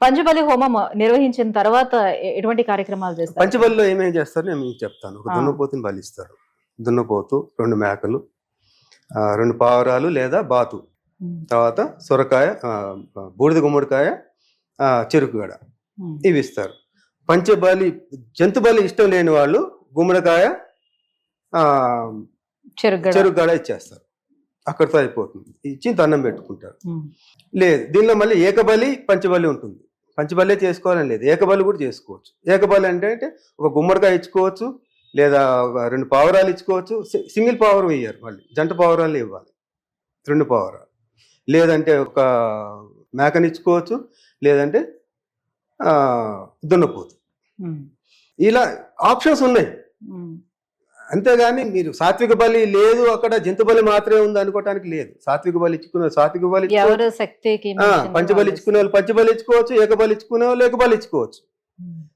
పంచబలి హోమం నిర్వహించిన తర్వాత ఎటువంటి కార్యక్రమాలు చేస్తారు? పంచబలిలో ఏమేమి చేస్తారో? నేను మీకు చెప్తాను. ఒక. దున్నపోతుని బలిస్తారు. దున్నపోతు రెండు మేకలు రెండు పావురాలు లేదా బాతు. తర్వాత సొరకాయ బూడిద గుమ్మడికాయ ఆ, చెరుకు గడ ఉమ్, ఇవి ఇస్తారు. పంచబలి జంతు బలి ఇష్టం లేని వాళ్ళు గుమ్మడికాయ ఆ, చెరుగడ చెరుకు గడ ఇచ్చేస్తారు. అక్కడితో అయిపోతుంది. ఇచ్చి దండం పెట్టుకుంటారు. లేదు దీనిలో మళ్ళీ ఏకబలి పంచబలి ఉంటుంది. పంచబలి చేసుకోవాలని లేదు. ఏకబలి కూడా చేసుకోవచ్చు. ఏకబలి అంటే అంటే ఒక గుమ్మడికాయ ఇచ్చుకోవచ్చు లేదా రెండు పావురాలు ఇచ్చుకోవచ్చు. సింగిల్ పావురం ఇయ్యారు మళ్ళీ. జంట పావురాలు ఇవ్వాలి. రెండు పావురాలు. లేదంటే ఒక మేకని ఇచ్చుకోవచ్చు లేదంటే దున్నపోతు. ఇలా ఆప్షన్స్ ఉన్నాయి. అంతేగాని మీరు సాత్విక బలి లేదు అక్కడ జంతు బలి మాత్రమే ఉంది అనుకోవటానికి లేదు. సాత్విక బలి ఇచ్చుకున్న సాత్విక బలి పంచబలి ఇచ్చుకునే వాళ్ళు పంచబలి ఇచ్చుకోవచ్చు ఏకబలి ఇచ్చుకునే వాళ్ళు ఏకబలి ఇచ్చుకోవచ్చు.